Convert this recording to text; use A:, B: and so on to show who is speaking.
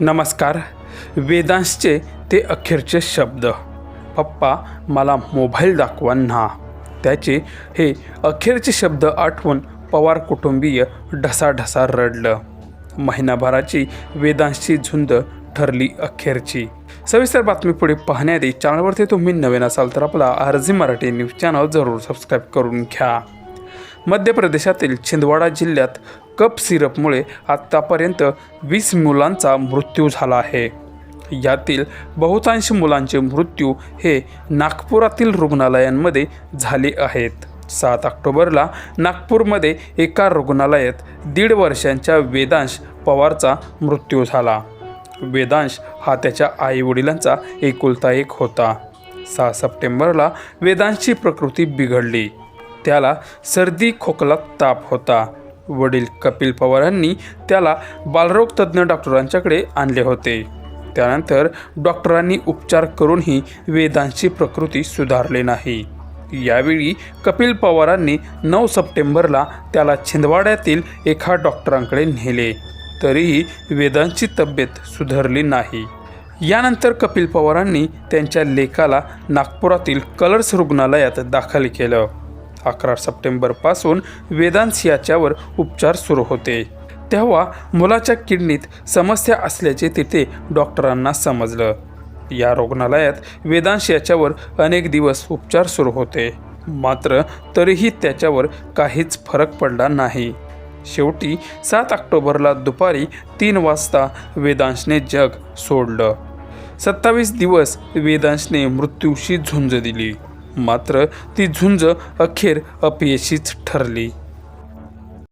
A: नमस्कार. वेदांशचे ते अखेरचे शब्द. पप्पा मला मोबाईल दाखवा ना. त्याचे हे अखेरचे शब्द आठवून पवार कुटुंबीय ढसाढसा रडलं. महिनाभराची वेदांशची झुंज ठरली अखेरची. सविस्तर बातमी पुढे पाहण्याआधी चॅनलवरती तुम्ही नवीन असाल तर आपला आरजी मराठी न्यूज चॅनल जरूर सबस्क्राईब करून घ्या. मध्य प्रदेशातील छिंदवाडा जिल्ह्यात कप सिरपमुळे आत्तापर्यंत वीस मुलांचा मृत्यू झाला आहे. यातील बहुतांश मुलांचे मृत्यू हे नागपुरातील रुग्णालयांमध्ये झाले आहेत. सात ऑक्टोबरला नागपूरमध्ये एका रुग्णालयात दीड वर्षांच्या वेदांश पवारचा मृत्यू झाला. वेदांश हा त्याच्या आईवडिलांचा एकुलता एक होता. सहा सप्टेंबरला वेदांशची प्रकृती बिघडली. त्याला सर्दी खोकला ताप होता. वडील कपिल पवारांनी त्याला बालरोग तज्ज्ञ डॉक्टरांच्याकडे आणले होते. त्यानंतर डॉक्टरांनी उपचार करूनही वेदांची प्रकृती सुधारली नाही. यावेळी कपिल पवारांनी नऊ सप्टेंबरला त्याला छिंदवाड्यातील एका डॉक्टरांकडे नेले. तरीही वेदांची तब्येत सुधारली नाही. यानंतर कपिल पवारांनी त्यांच्या लेकाला नागपुरातील कलर्स रुग्णालयात दाखल केलं. अकरा सप्टेंबरपासून वेदांश याच्यावर उपचार सुरू होते. तेव्हा मुलाच्या किडनीत समस्या असल्याचे तिथे डॉक्टरांना समजलं. या रुग्णालयात वेदांश याच्यावर अनेक दिवस उपचार सुरू होते. मात्र तरीही त्याच्यावर काहीच फरक पडला नाही. शेवटी सात ऑक्टोबरला दुपारी तीन वाजता वेदांशने जग सोडलं. सत्तावीस दिवस वेदांशने मृत्यूशी झुंज दिली. मात्र ती झुंज अखेर अपयशीच ठरली.